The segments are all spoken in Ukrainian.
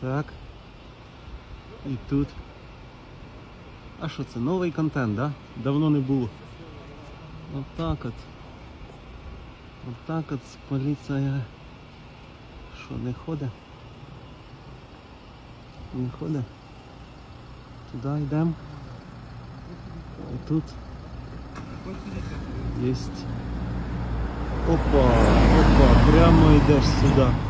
Так. І тут. А що це? Новий контент, да? Давно не було. Отак от. Отак от поліція. Що, не ходить? Не ходить? Туди йдемо. І тут є. Опа, опа, прямо йдеш сюди.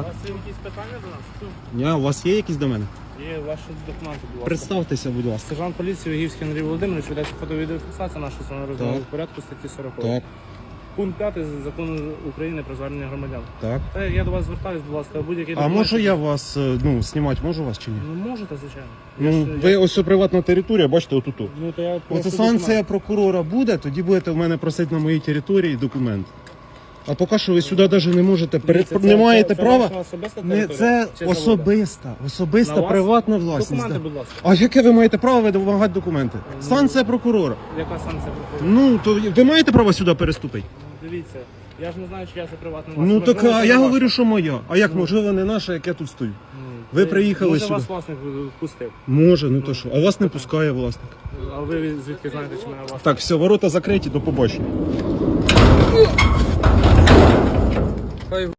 У Так. вас є якісь питання до нас? Ні, у вас є якісь до мене? Є ваші документи, будь ласка. Представтеся, будь ласка. Сержант поліції Вігівський Андрій Володимирович ведеться фото-відеофіксація зони розмови в порядку статті 40. Так, Пункт 5 закону України про звернення громадян. так. Та я до вас звертаюсь, будь ласка, будь-який А документ- можу я вас е, ну, знімати, можу вас чи ні? Ну можете, звичайно. Я Ну, ж- ви я- ось приватна територія, бачите, отут. Ну, то я Оце санкція прокурора буде, тоді будете в мене просити на моїй території документ. А поки що ви сюди навіть не можете, пере... Дивіться, не маєте це- це права. ваша особиста Не, територія це чи особиста, особиста На вас? приватна власність. Документи, да. будь ласка. А яке ви маєте право вимагати документи? Санкція прокурора. Яка санкція прокурора? Ну, то ви маєте право сюди переступити? Дивіться, я ж не знаю, чи я це приватна Ну так а я говорю, що моя. А як Ну. можливо не наша, як я тут стою? Ну, ви приїхали може, сюди. вас власник впустив. Може, ну то що. А вас не пускає власник. А ви звідки знаєте, чи мене власник? Так, все, ворота закриті, до побачення. Хай